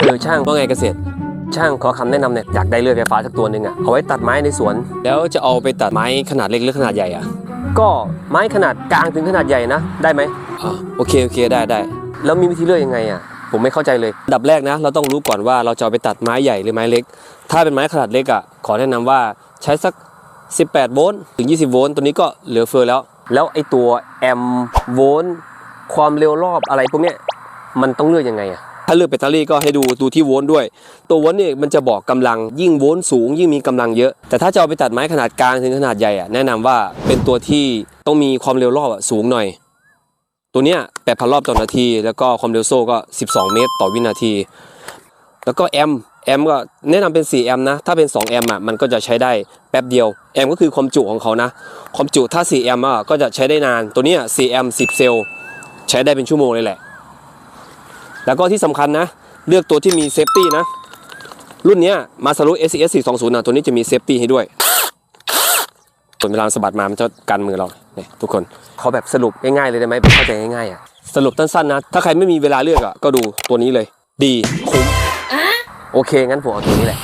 เออช่างว่าไงเกษตร ช่างขอคำแนะนำเนี่อยอยากได้เลื่อยไฟฟ้าสักตัวหนึ่งอะเอาไว้ตัดไม้ในสวน แล้วจะเอาไปตัดไม้ขนาดเล็กหรือขนาดใหญ่อะก็ไม้ขนาดกลางถึงขนาดใหญ่นะได้ไหมอ่าโอเคโอเคได้ได้แล้วมีวิธีเลือกยังไงอะผมไม่เข้าใจเลยอันดับแรกนะ เราต้องรู้ก่อนว่าเราจะเอาไปตัดไม้ใหญ่หรือไม้เล็ก ถ้าเป็นไม้ขนาดเล็กอะขอแนะนำว่าใช้สัก 18 โวลต์ถึง 20 โวลต์ตัวนี้ก็เหลือเฟือแล้ว แล้วไอตัวแอมโวลต์ความเร็วรอบอะไรพวกเนี้ยมันต้องเลือกยังไงอะ ถ้าเลือกแบตเตอรี่ก็ให้ดูดูที่โวลต์ด้วย ตัวโวลต์เนี่ยมันจะบอกกำลังยิ่งโวลต์สูง ยิ่งมีกำลังเยอะ แต่ถ้าจะเอาไปตัดไม้ขนาดกลางถึงขนาดใหญ่อะแนะนำว่าเป็นตัวที่ต้องมีความเร็วรอบสูงหน่อย ตัวเนี้ย8,000รอบต่อนาที แล้วก็ความเร็วโซ่ก็ 12 เมตรต่อวินาที แล้วก็แอมแอมก็แนะนำเป็น 4 แอมนะ ถ้าเป็น 2 แอมอะมันก็จะใช้ได้แป๊บเดียว แอมก็คือความจุของเขานะ ความจุถ้า 4 แอมอะก็จะใช้ได้นาน ตัวเนี้ย4แอม10 เซลล์ใช้ได้เป็นชั่วโมงเลยแหละ แล้วก็ที่สำคัญนะ เลือกตัวที่มีเซฟตี้นะ รุ่นเนี้ยมาสรุ SES 420นะตัวนี้จะมีเซฟตี้ให้ด้วยส่วนเวลาสะบัดมามันจะกันมือเราเนี่ยทุกคนขอแบบสรุปง่ายๆเลยได้ไหมเป็นเข้าใจง่ายๆอะสรุปสั้นๆนะ ถ้าใครไม่มีเวลาเลือกอะก็ดูตัวนี้เลย ดีคุ้มโอเคงั้นผมเอาตัวนี้แหละ